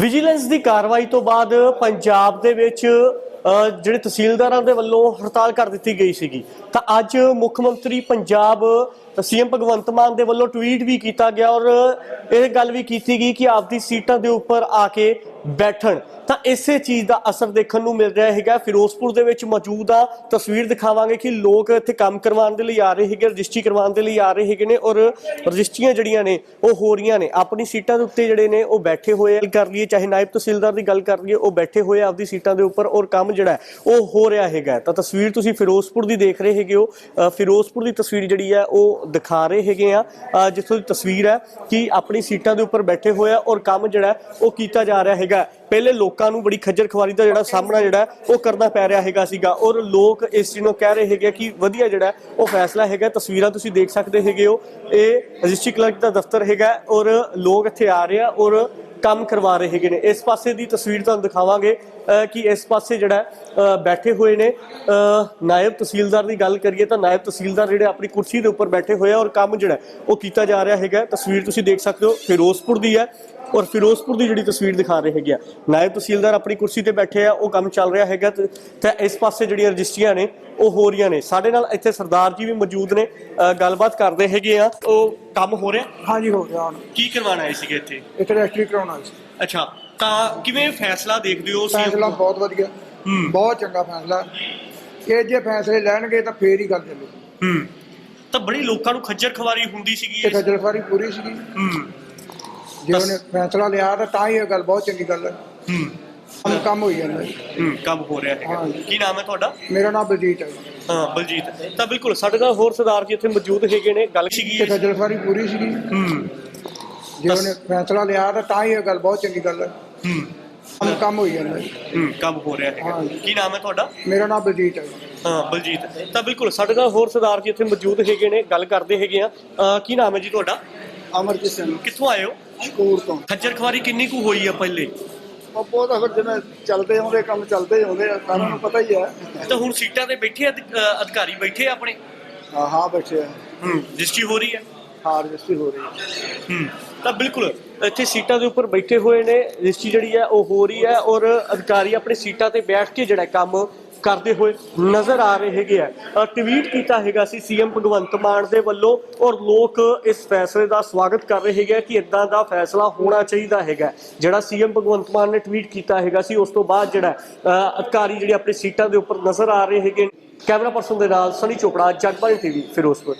Vigilance ਦੀ ਕਾਰਵਾਈ ਤੋਂ ਬਾਅਦ ਪੰਜਾਬ ਦੇ ਵਿੱਚ ਜਿਹੜੇ ਤਹਿਸੀਲਦਾਰਾਂ ਦੇ ਵੱਲੋਂ ਹੜਤਾਲ ਕਰ ਦਿੱਤੀ ਗਈ ਸੀਗੀ। ਤਾਂ ਅੱਜ ਮੁੱਖ ਮੰਤਰੀ ਪੰਜਾਬ, ਸੀਐਮ ਭਗਵੰਤ ਮਾਨ ਦੇ ਵੱਲੋਂ ਟਵੀਟ ਵੀ ਕੀਤਾ ਗਿਆ ਔਰ ਇਹ ਗੱਲ ਵੀ ਕੀਤੀ ਗਈ ਕਿ ਆਪਦੀ ਸੀਟਾਂ ਦੇ ਉੱਪਰ ਆ ਕੇ ਬੈਠਣ। ਤਾਂ ਇਸੇ ਚੀਜ਼ ਦਾ ਅਸਰ ਦੇਖਣ ਨੂੰ ਮਿਲ ਰਿਹਾ ਹੈਗਾ। ਫਿਰੋਜ਼ਪੁਰ ਦੇ ਵਿੱਚ ਮੌਜੂਦ ਆ। ਤਸਵੀਰ ਦਿਖਾਵਾਂਗੇ ਕਿ ਲੋਕ ਇੱਥੇ ਕੰਮ ਕਰਵਾਉਣ ਦੇ ਲਈ ਆ ਰਹੇ ਹੈਗੇ, ਰਜਿਸਟਰੀ ਕਰਵਾਉਣ ਦੇ ਲਈ ਆ ਰਹੇ ਹੈਗੇ ਨੇ ਔਰ ਰਜਿਸਟਰੀਆਂ ਜਿਹੜੀਆਂ ਨੇ, ਉਹ ਹੋ ਰਹੀਆਂ ਨੇ। ਆਪਣੀ ਸੀਟਾਂ ਦੇ ਉੱਤੇ ਜਿਹੜੇ ਨੇ, ਉਹ ਬੈਠੇ ਹੋਏ ਕਰ ਲਈਏ, ਚਾਹੇ ਨਾਇਬ ਤਹਿਸੀਲਦਾਰ ਦੀ ਗੱਲ ਕਰ ਲਈਏ, ਉਹ ਬੈਠੇ ਹੋਏ ਆ ਆਪਦੀ ਸੀਟਾਂ ਦੇ ਉੱਪਰ ਔਰ ਕੰਮ ਜਿਹੜਾ ਉਹ ਹੋ ਰਿਹਾ ਹੈਗਾ। ਤਾਂ ਤਸਵੀਰ ਤੁਸੀਂ ਫਿਰੋਜ਼ਪੁਰ ਦੀ ਦੇਖ ਰਹੇ ਹੈਗੇ ਹੋ। ਫਿਰੋਜ਼ਪੁਰ ਦੀ ਤਸਵੀਰ ਜਿਹੜੀ ਹੈ, ਉਹ ਦਿਖਾ ਰਹੇ ਹੈਗੇ ਆ। ਜਿੱਥੋਂ ਦੀ ਤਸਵੀਰ ਹੈ ਕਿ ਆਪਣੀ ਸੀਟਾਂ ਦੇ ਉੱਪਰ ਬੈਠੇ ਹੋਏ ਆ ਔਰ ਕੰਮ ਜਿਹੜਾ ਉਹ ਕੀਤਾ ਜਾ ਰਿਹਾ ਹੈਗਾ। ਪਹਿਲੇ ਲੋਕਾਂ ਨੂੰ ਬੜੀ ਖੱਜਲ ਖਵਾਰੀ ਦਾ ਜਿਹੜਾ ਸਾਹਮਣਾ ਜਿਹੜਾ ਉਹ ਕਰਨਾ ਪੈ ਰਿਹਾ ਹੈਗਾ ਸੀਗਾ। ਔਰ ਲੋਕ ਇਸ ਚੀਜ਼ ਨੂੰ ਕਹਿ ਰਹੇ ਹੈਗੇ ਕਿ ਵਧੀਆ ਜਿਹੜਾ ਉਹ ਫੈਸਲਾ ਹੈਗਾ। ਤਸਵੀਰਾਂ ਤੁਸੀਂ ਦੇਖ ਸਕਦੇ ਹੈਗੇ ਹੋ। ਇਹ ਰਜਿਸਟਰੀ ਕਲਰਕ ਦਾ ਦਫ਼ਤਰ ਹੈਗਾ ਔਰ ਲੋਕ ਇੱਥੇ ਆ ਰਹੇ ਆ ਔਰ ਕੰਮ ਕਰਵਾ ਰਹੇ ਹੈਗੇ ਨੇ। ਇਸ ਪਾਸੇ ਦੀ ਤਸਵੀਰ ਤੁਹਾਨੂੰ ਦਿਖਾਵਾਂਗੇ। ਕਿ ਇਸ ਪਾਸੇ ਜਿਹੜਾ ਹੈ, ਬੈਠੇ ਹੋਏ ਨੇ। ਨਾਇਬ ਤਹਿਸੀਲਦਾਰ ਦੀ ਗੱਲ ਕਰੀਏ ਤਾਂ ਨਾਇਬ ਤਹਿਸੀਲਦਾਰ ਜਿਹੜੇ ਆਪਣੀ ਕੁਰਸੀ ਦੇ ਉੱਪਰ ਬੈਠੇ ਹੋਏ ਆ ਔਰ ਕੰਮ ਜਿਹੜਾ ਹੈ, ਉਹ ਕੀਤਾ ਜਾ ਰਿਹਾ ਹੈਗਾ। ਤਸਵੀਰ ਤੁਸੀਂ ਦੇਖ ਸਕਦੇ ਹੋ ਫਿਰੋਜ਼ਪੁਰ ਦੀ ਹੈ ਔਰ ਫਿਰੋਜ਼ਪੁਰ ਦੀ ਜਿਹੜੀ ਤਸਵੀਰ ਦਿਖਾ ਰਹੇ ਹੈਗੇ ਆ। ਨਾਇਬ ਤਹਿਸੀਲਦਾਰ ਆਪਣੀ ਕੁਰਸੀ ਤੇ ਬੈਠੇ ਆ ਉਹ ਕੰਮ ਚੱਲ ਰਿਹਾ ਹੈਗਾ ਤੇ ਇਸ ਪਾਸੇ ਜਿਹੜੀਆਂ ਰਜਿਸਟਰੀਆਂ ਨੇ ਉਹ ਹੋ ਰਹੀਆਂ ਨੇ। ਸਾਡੇ ਨਾਲ ਇੱਥੇ ਸਰਦਾਰ ਜੀ ਵੀ ਮੌਜੂਦ ਨੇ ਗੱਲਬਾਤ ਕਰਦੇ ਹੈਗੇ ਆ। ਉਹ ਕੰਮ ਹੋ ਰਿਹਾ? ਹਾਂਜੀ ਹੋ ਗਿਆ ਹੁਣ। ਕੀ ਕਰਵਾਉਣ ਆਏ ਸੀਗੇ ਇੱਥੇ? ਇੱਕ ਰਜਿਸਟਰੀ ਕਰਾਉਣਾ ਸੀ। ਅੱਛਾ। ਤਾਂ ਕਿਵੇਂ ਫੈਸਲਾ ਦੇਖਦੇ ਹੋ CM ਫੈਸਲਾ ਬਹੁਤ ਵਧੀਆ। ਹੂੰ। ਬਹੁਤ ਚੰਗਾ ਫੈਸਲਾ। ਇਹ ਜੇ ਫੈਸਲੇ ਲੈਣਗੇ ਤਾਂ ਫੇਰ ਹੀ ਗੱਲ ਚੱਲੂ ਹੂੰ। ਤਾਂ ਬੜੀ ਲੋਕਾਂ ਨੂੰ ਖੱਜਰ ਖਵਾਰੀ ਹੁੰਦੀ ਸੀਗੀ ਤੇ ਇਸ- ਖੱਜਲਖਵਾਰੀ ਪੂਰੀ ਸੀਗੀ। ਹੂੰ। ਜੇ ਉਹਨੇ ਫੈਸਲਾ ਲਿਆ ਤਾਂ ਤਾਂ ਹੀ ਇਹ ਗੱਲ ਬਹੁਤ ਚੰਗੀ ਗੱਲ ਹੈ। ਹੂੰ। ਕੰਮ ਕੰਮ ਹੋਈ ਜਾਂਦਾ ਜੀ। ਹੂੰ ਕੰਮ ਹੋ ਰਿਹਾ ਹੈਗਾ। ਹਾਂਜੀ। ਕੀ ਨਾਮ ਹੈ ਤੁਹਾਡਾ? ਮੇਰਾ ਨਾਮ ਬਲਜੀਤ ਹੈ। ਹਾਂ ਬਲਜੀਤ। ਤਾਂ ਬਿਲਕੁਲ ਸਾਡੇ ਨਾਲ ਹੋਰ ਸਰਦਾਰ ਜੀ ਇੱਥੇ ਮੌਜੂਦ ਹੈਗੇ ਨੇ। ਗੱਲ ਸੀਗੀ ਤੇ ਇਸ- ਖੱਜਲਖਵਾਰੀ ਪੂਰੀ ਸੀਗੀ। ਹੂੰ। ਜੇ ਉਹਨੇ ਫੈਸਲਾ ਲਿਆ ਤਾਂ ਤਾਂ ਹੀ ਇਹ ਗੱਲ ਬਹੁਤ ਚੰਗੀ ਗੱਲ ਹੈ। ਹੂੰ। ਕੰਮ ਕੰਮ ਹੋਈ ਜਾਂਦਾ। ਜੀ। ਹੂੰ ਕੰਮ ਹੋ ਰਿਹਾ ਹੈਗਾ। ਹਾਂਜੀ। ਕੀ ਨਾਮ ਹੈ ਤੁਹਾਡਾ? ਮੇਰਾ ਨਾਮ ਬਲਜੀਤ ਹੈ। ਹਾਂ ਬਲਜੀਤ। ਤਾਂ ਬਿਲਕੁਲ ਸਾਡੇ ਨਾਲ ਹੋਰ ਸਰਦਾਰ ਜੀ ਇੱਥੇ ਮੌਜੂਦ ਹੈਗੇ ਨੇ ਗੱਲ ਕਰਦੇ ਹੈਗੇ ਆ। ਅਹ ਕੀ ਨਾਮ ਹੈ ਜੀ ਤੁਹਾਡਾ? ਅਮਰਜੀਤ ਸਿੰਘ। ਕਿੱਥੋਂ ਆਏ ਹੋ? ਸਕੂਲ ਤੋਂ। ਖੱਜਰ ਖਵਾਰੀ ਕਿੰਨੀ ਕੁ ਹੋਈ ਆ ਪਹਿਲੇ? ਉਹ ਬਹੁਤ ਫਿਰ ਜਿਵੇਂ ਚੱਲਦੇ ਆਉਂਦੇ ਕੰਮ ਚੱਲਦੇ ਆਉਂਦੇ ਆ ਸਾਰਿਆਂ ਨੂੰ ਪਤਾ ਹੀ ਹੈ ਤਾਂ ਹੁਣ ਸੀਟਾਂ ਤੇ ਬੈਠੇ ਅਧ- ਅਹ ਅਧਿਕਾਰੀ ਬੈਠੇ ਆ ਆਪਣੇ? ਹਾਂ ਹਾਂ ਬੈਠੇ ਆ। ਹੂੰ ਰਜਿਸਟਰੀ ਹੋ ਰਹੀ ਹੈ ਹਾਂ ਰਜਿਸਟਰੀ ਹੋ ਰਹੀ ਹੈ ਹੂੰ। ਤਾਂ ਬਿਲਕੁਲ, ਇੱਥੇ ਸੀਟਾਂ ਦੇ ਉੱਪਰ ਬੈਠੇ ਹੋਏ ਨੇ, ਰਜਿਸਟਰੀ ਜਿਹੜੀ ਹੈ ਉਹ ਹੋ ਰਹੀ ਹੈ ਔਰ ਅਧਿਕਾਰੀ ਆਪਣੀ ਸੀਟਾਂ ਤੇ ਬੈਠ ਕੇ ਜਿਹੜਾ ਕੰਮ ਕਰਦੇ ਹੋਏ ਨਜ਼ਰ ਆ ਰਹੇ ਹੈਗੇ ਆ। ਟਵੀਟ ਕੀਤਾ ਹੈਗਾ ਸੀ ਸੀਐਮ ਭਗਵੰਤ ਮਾਨ ਦੇ ਵੱਲੋਂ ਔਰ ਲੋਕ ਇਸ ਫੈਸਲੇ ਦਾ ਸਵਾਗਤ ਕਰ ਰਹੇ ਹੈਗੇ ਆ ਕਿ ਇਦਾਂ ਦਾ ਫੈਸਲਾ ਹੋਣਾ ਚਾਹੀਦਾ ਹੈਗਾ। ਜਿਹੜਾ ਸੀਐਮ ਭਗਵੰਤ ਮਾਨ ਨੇ ਟਵੀਟ ਕੀਤਾ ਹੈਗਾ ਸੀ, ਉਸ ਤੋਂ ਬਾਅਦ ਜਿਹੜਾ ਅਧਿਕਾਰੀ ਜਿਹੜੇ ਆਪਣੀ ਸੀਟਾਂ ਦੇ ਉੱਪਰ ਨਜ਼ਰ ਆ ਰਹੇ ਹੈਗੇ ਕੈਮਰਾ ਪਰਸਨ ਦੇ ਨਾਲ ਸਨੀ ਚੋਪੜਾ, ਜਗਬਾਣੀ ਟੀਵੀ, ਫਿਰੋਜ਼ਪੁਰ।